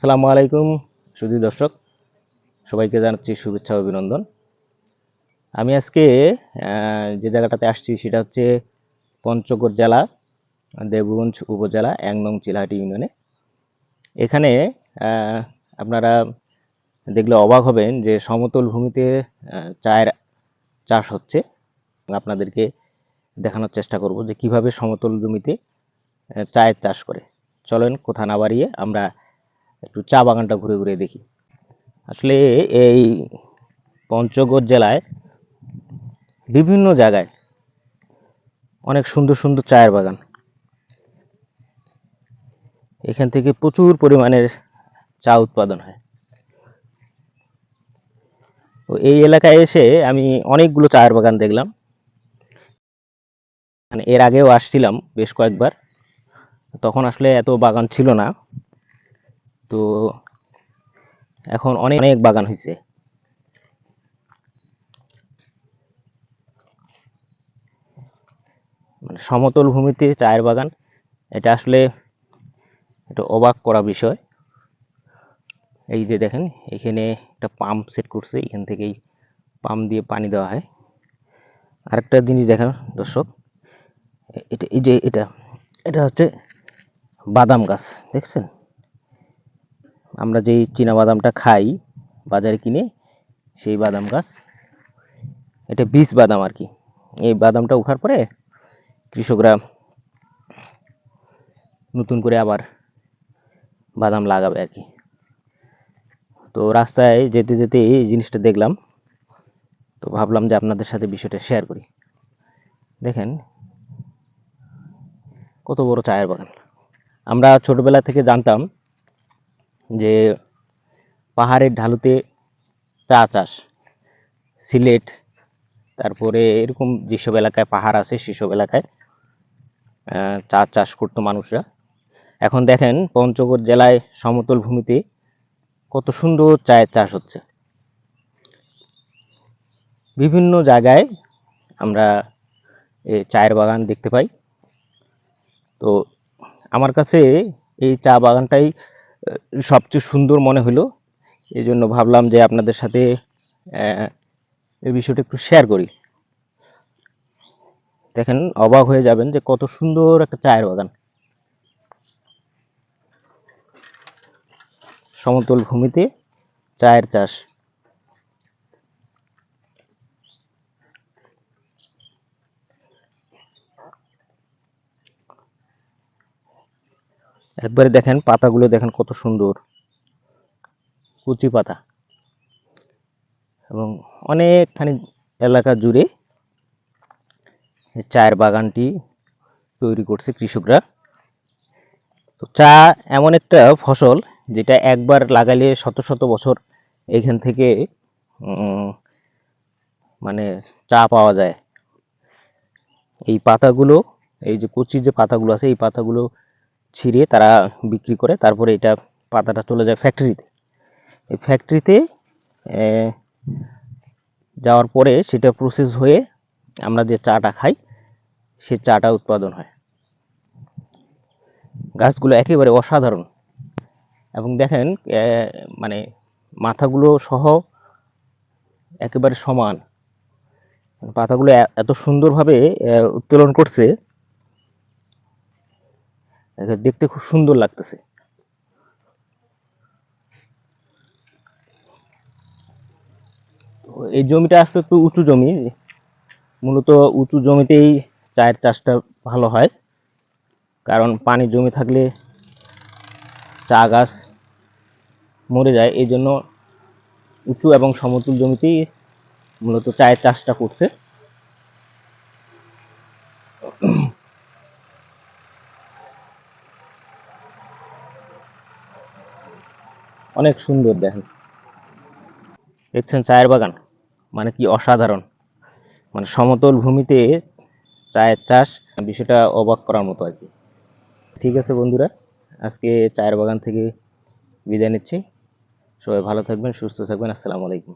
আসসালামু আলাইকুম, সুধী দর্শক। সবাইকে জানাচ্ছি শুভেচ্ছা অভিনন্দন। আমি আজকে যে জায়গাটাতে আসছি সেটা হচ্ছে পঞ্চগড় জেলা, দেবগঞ্জ উপজেলা, এক চিলাহাটি ইউনিয়নে। এখানে আপনারা দেখলে অবাক হবেন যে সমতল ভূমিতে চায়ের চাষ হচ্ছে। আপনাদেরকে দেখানোর চেষ্টা করব যে কীভাবে সমতল জমিতে চায়ের চাষ করে। চলেন, কোথা না বাড়িয়ে আমরা একটু চা বাগানটা ঘুরে ঘুরে দেখি। আসলে এই পঞ্চগড় জেলায় বিভিন্ন জায়গায় অনেক সুন্দর সুন্দর চায়ের বাগান। এখান থেকে প্রচুর পরিমাণের চা উৎপাদন হয়। তো এই এলাকায় এসে আমি অনেকগুলো চায়ের বাগান দেখলাম। মানে এর আগেও আসছিলাম বেশ কয়েকবার। তখন আসলে এত বাগান ছিল না। তো এখন অনেক অনেক বাগান হয়েছে মানে সমতল ভূমিতে চায়ের বাগান, এটা আসলে একটা অবাক করা বিষয়। এই যে দেখেন, এখানে একটা পাম্প সেট করছে, এখান থেকেই পাম্প দিয়ে পানি দেওয়া হয়। আরেকটা জিনিস দেখেন, দর্শক এটা এই যে এটা এটা হচ্ছে বাদাম গাছ, দেখছেন? আমরা যেই বাদামটা খাই বাজারে কিনে, সেই বাদাম গাছ, এটা বীজ বাদাম আর কি। এই বাদামটা ওঠার পরে কৃষকরা নতুন করে আবার বাদাম লাগাবে আর কি। তো রাস্তায় যেতে যেতে এই জিনিসটা দেখলাম, তো ভাবলাম যে আপনাদের সাথে বিষয়টা শেয়ার করি। দেখেন, কত বড় চায়ের বাগান। আমরা ছোটবেলা থেকে জানতাম যে পাহাড়ের ঢালুতে চা চাষ, সিলেট, তারপরে এরকম যেসব এলাকায় পাহাড় আছে সেসব এলাকায় চা চাষ করতো মানুষরা। এখন দেখেন পঞ্চগড় জেলায় সমতল ভূমিতে কত সুন্দর চায়ের চাষ হচ্ছে। বিভিন্ন জায়গায় আমরা চায়ের বাগান দেখতে পাই। তো আমার কাছে এই চা বাগানটাই সবচেয়ে সুন্দর মনে হলো। এই জন্য ভাবলাম যে আপনাদের সাথে এই বিষয়টা একটু শেয়ার করি। দেখেন, অবাক হয়ে যাবেন যে কত সুন্দর একটা চায়ের বাগান। সমতল ভূমিতে চায়ের চাষ। একবারে দেখেন পাতাগুলো দেখেন কত সুন্দর। কুচি পাতা। এবং অনেকখানি এলাকা জুড়ে চায়ের বাগানটি তৈরি করছে কৃষকরা। তো চা এমন একটা ফসল যেটা একবার লাগালে শত শত বছর এখান থেকে মানে চা পাওয়া যায়। এই পাতাগুলো, এই যে কচি যে পাতাগুলো আছে, এই পাতাগুলো ছিঁড়ে তারা বিক্রি করে, তারপরে এটা পাতাটা চলে যায় ফ্যাক্টরিতে এই ফ্যাক্টরিতে যাওয়ার পরে সেটা প্রসেস হয়ে আমরা যে চাটা খাই, সে চাটা উৎপাদন হয়। গাছগুলো একেবারে অসাধারণ। এবং দেখেন মানে মাথাগুলো সহ একেবারে সমান। পাতাগুলো এত সুন্দরভাবে উত্তোলন করছে দেখতে খুব সুন্দর লাগতেছে। এই জমিটা আসলে একটু উঁচু জমি। মূলত উঁচু জমিতেই চায়ের চাষটা ভালো হয়। কারণ পানি জমি থাকলে চা গাছ মরে যায়। এই জন্য উঁচু এবং সমতল জমিতেই মূলত চায়ের চাষটা করছে। অনেক সুন্দর দেখেন। দেখছেন চায়ের বাগান? মানে কি অসাধারণ। মানে সমতল ভূমিতে চায়ের চাষ, বিষয়টা অবাক করার মতো আর কি। ঠিক আছে বন্ধুরা, আজকে চায়ের বাগান থেকে বিদায় নিচ্ছি। সবাই ভালো থাকবেন, সুস্থ থাকবেন। আসসালামু আলাইকুম।